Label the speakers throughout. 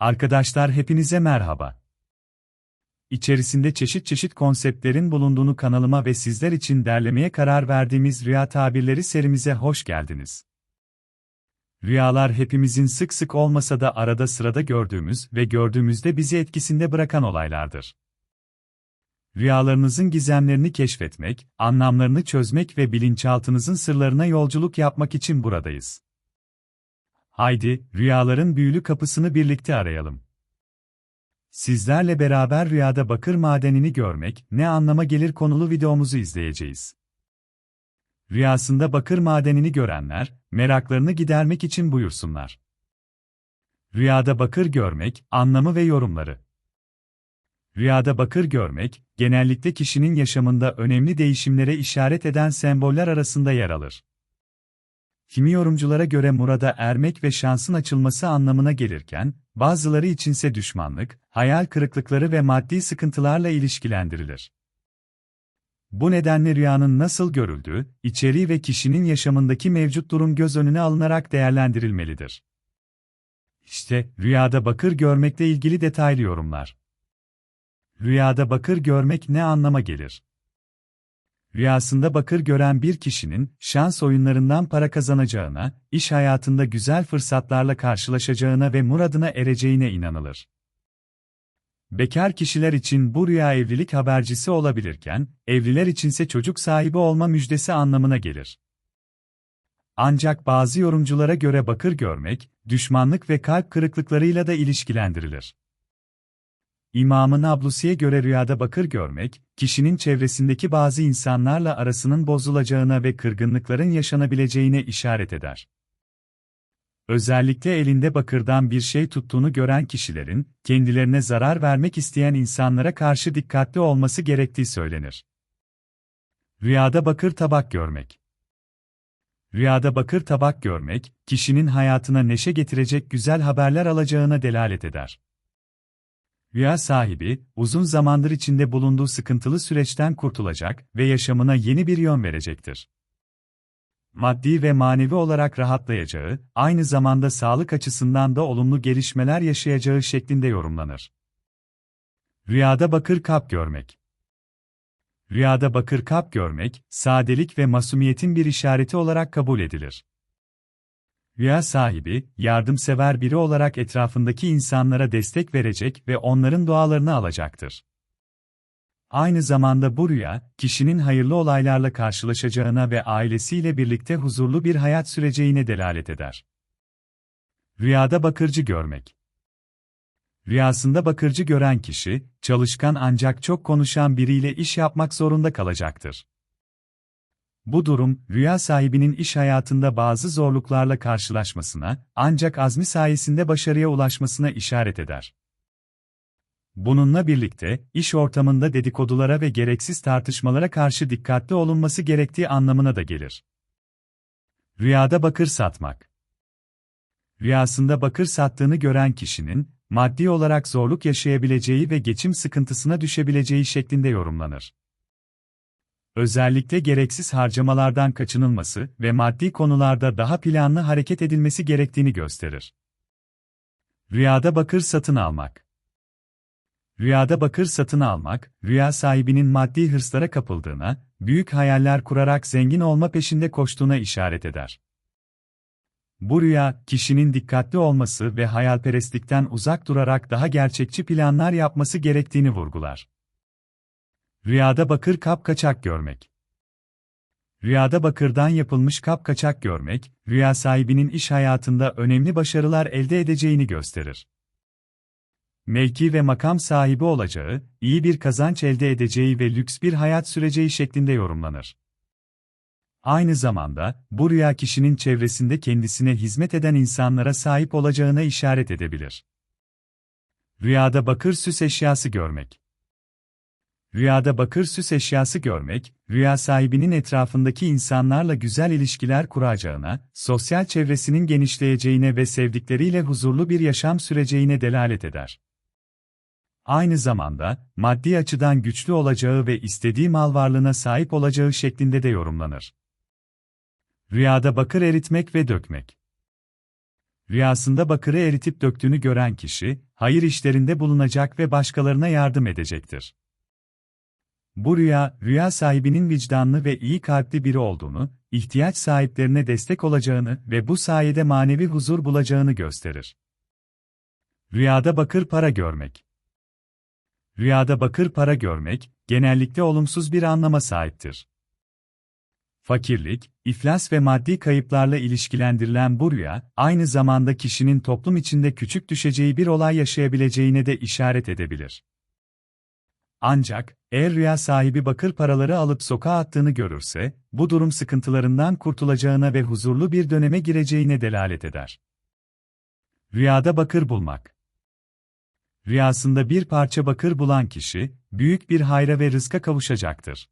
Speaker 1: Arkadaşlar hepinize merhaba. İçerisinde çeşit çeşit konseptlerin bulunduğunu kanalıma ve sizler için derlemeye karar verdiğimiz Rüya Tabirleri serimize hoş geldiniz. Rüyalar hepimizin sık sık olmasa da arada sırada gördüğümüz ve gördüğümüzde bizi etkisinde bırakan olaylardır. Rüyalarınızın gizemlerini keşfetmek, anlamlarını çözmek ve bilinçaltınızın sırlarına yolculuk yapmak için buradayız. Haydi, rüyaların büyülü kapısını birlikte arayalım. Sizlerle beraber rüyada bakır madenini görmek ne anlama gelir konulu videomuzu izleyeceğiz. Rüyasında bakır madenini görenler, meraklarını gidermek için buyursunlar. Rüyada bakır görmek, anlamı ve yorumları. Rüyada bakır görmek, genellikle kişinin yaşamında önemli değişimlere işaret eden semboller arasında yer alır. Kimi yorumculara göre murada ermek ve şansın açılması anlamına gelirken, bazıları içinse düşmanlık, hayal kırıklıkları ve maddi sıkıntılarla ilişkilendirilir. Bu nedenle rüyanın nasıl görüldüğü, içeriği ve kişinin yaşamındaki mevcut durum göz önüne alınarak değerlendirilmelidir. İşte, rüyada bakır görmekle ilgili detaylı yorumlar. Rüyada bakır görmek ne anlama gelir? Rüyasında bakır gören bir kişinin şans oyunlarından para kazanacağına, iş hayatında güzel fırsatlarla karşılaşacağına ve muradına ereceğine inanılır. Bekar kişiler için bu rüya evlilik habercisi olabilirken, evliler içinse çocuk sahibi olma müjdesi anlamına gelir. Ancak bazı yorumculara göre bakır görmek, düşmanlık ve kalp kırıklıklarıyla da ilişkilendirilir. İmamın Ablusi'ye göre rüyada bakır görmek, kişinin çevresindeki bazı insanlarla arasının bozulacağına ve kırgınlıkların yaşanabileceğine işaret eder. Özellikle elinde bakırdan bir şey tuttuğunu gören kişilerin, kendilerine zarar vermek isteyen insanlara karşı dikkatli olması gerektiği söylenir. Rüyada bakır tabak görmek Rüyada bakır tabak görmek, kişinin hayatına neşe getirecek güzel haberler alacağına delalet eder. Rüya sahibi, uzun zamandır içinde bulunduğu sıkıntılı süreçten kurtulacak ve yaşamına yeni bir yön verecektir. Maddi ve manevi olarak rahatlayacağı, aynı zamanda sağlık açısından da olumlu gelişmeler yaşayacağı şeklinde yorumlanır. Rüyada bakır kap görmek Rüyada bakır kap görmek, sadelik ve masumiyetin bir işareti olarak kabul edilir. Rüya sahibi, yardımsever biri olarak etrafındaki insanlara destek verecek ve onların dualarını alacaktır. Aynı zamanda bu rüya, kişinin hayırlı olaylarla karşılaşacağına ve ailesiyle birlikte huzurlu bir hayat süreceğine delalet eder. Rüyada bakırcı görmek Rüyasında bakırcı gören kişi, çalışkan ancak çok konuşan biriyle iş yapmak zorunda kalacaktır. Bu durum, rüya sahibinin iş hayatında bazı zorluklarla karşılaşmasına, ancak azmi sayesinde başarıya ulaşmasına işaret eder. Bununla birlikte, iş ortamında dedikodulara ve gereksiz tartışmalara karşı dikkatli olunması gerektiği anlamına da gelir. Rüyada bakır satmak Rüyasında bakır sattığını gören kişinin, maddi olarak zorluk yaşayabileceği ve geçim sıkıntısına düşebileceği şeklinde yorumlanır özellikle gereksiz harcamalardan kaçınılması ve maddi konularda daha planlı hareket edilmesi gerektiğini gösterir. Rüyada bakır satın almak Rüyada bakır satın almak, rüya sahibinin maddi hırslara kapıldığına, büyük hayaller kurarak zengin olma peşinde koştuğuna işaret eder. Bu rüya, kişinin dikkatli olması ve hayalperestlikten uzak durarak daha gerçekçi planlar yapması gerektiğini vurgular. Rüyada bakır kap kaçak görmek. Rüyada bakırdan yapılmış kap kaçak görmek, rüya sahibinin iş hayatında önemli başarılar elde edeceğini gösterir. Mevki ve makam sahibi olacağı, iyi bir kazanç elde edeceği ve lüks bir hayat süreceği şeklinde yorumlanır. Aynı zamanda, bu rüya kişinin çevresinde kendisine hizmet eden insanlara sahip olacağına işaret edebilir. Rüyada bakır süs eşyası görmek. Rüyada bakır süs eşyası görmek, rüya sahibinin etrafındaki insanlarla güzel ilişkiler kuracağına, sosyal çevresinin genişleyeceğine ve sevdikleriyle huzurlu bir yaşam süreceğine delalet eder. Aynı zamanda, maddi açıdan güçlü olacağı ve istediği mal varlığına sahip olacağı şeklinde de yorumlanır. Rüyada bakır eritmek ve dökmek Rüyasında bakırı eritip döktüğünü gören kişi, hayır işlerinde bulunacak ve başkalarına yardım edecektir. Bu rüya, rüya sahibinin vicdanlı ve iyi kalpli biri olduğunu, ihtiyaç sahiplerine destek olacağını ve bu sayede manevi huzur bulacağını gösterir. Rüyada bakır para görmek Rüyada bakır para görmek, genellikle olumsuz bir anlama sahiptir. Fakirlik, iflas ve maddi kayıplarla ilişkilendirilen bu rüya, aynı zamanda kişinin toplum içinde küçük düşeceği bir olay yaşayabileceğine de işaret edebilir. Ancak, eğer rüya sahibi bakır paraları alıp sokağa attığını görürse, bu durum sıkıntılarından kurtulacağına ve huzurlu bir döneme gireceğine delalet eder. Rüyada bakır bulmak Rüyasında bir parça bakır bulan kişi, büyük bir hayra ve rızka kavuşacaktır.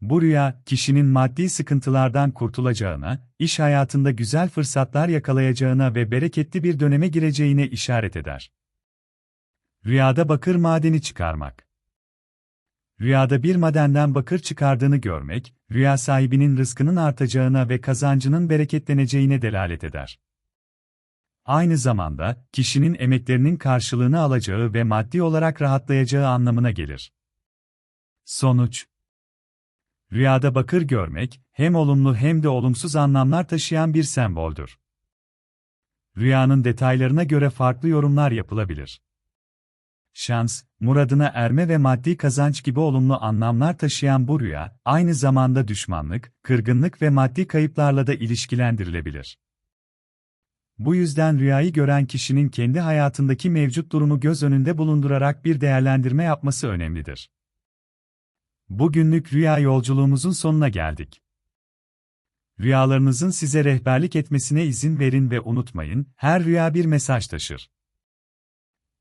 Speaker 1: Bu rüya, kişinin maddi sıkıntılardan kurtulacağına, iş hayatında güzel fırsatlar yakalayacağına ve bereketli bir döneme gireceğine işaret eder. Rüyada bakır madeni çıkarmak. Rüyada bir madenden bakır çıkardığını görmek, rüya sahibinin rızkının artacağına ve kazancının bereketleneceğine delalet eder. Aynı zamanda, kişinin emeklerinin karşılığını alacağı ve maddi olarak rahatlayacağı anlamına gelir. Sonuç Rüyada bakır görmek, hem olumlu hem de olumsuz anlamlar taşıyan bir semboldür. Rüyanın detaylarına göre farklı yorumlar yapılabilir. Şans, muradına erme ve maddi kazanç gibi olumlu anlamlar taşıyan bu rüya, aynı zamanda düşmanlık, kırgınlık ve maddi kayıplarla da ilişkilendirilebilir. Bu yüzden rüyayı gören kişinin kendi hayatındaki mevcut durumu göz önünde bulundurarak bir değerlendirme yapması önemlidir. Bugünlük rüya yolculuğumuzun sonuna geldik. Rüyalarınızın size rehberlik etmesine izin verin ve unutmayın, her rüya bir mesaj taşır.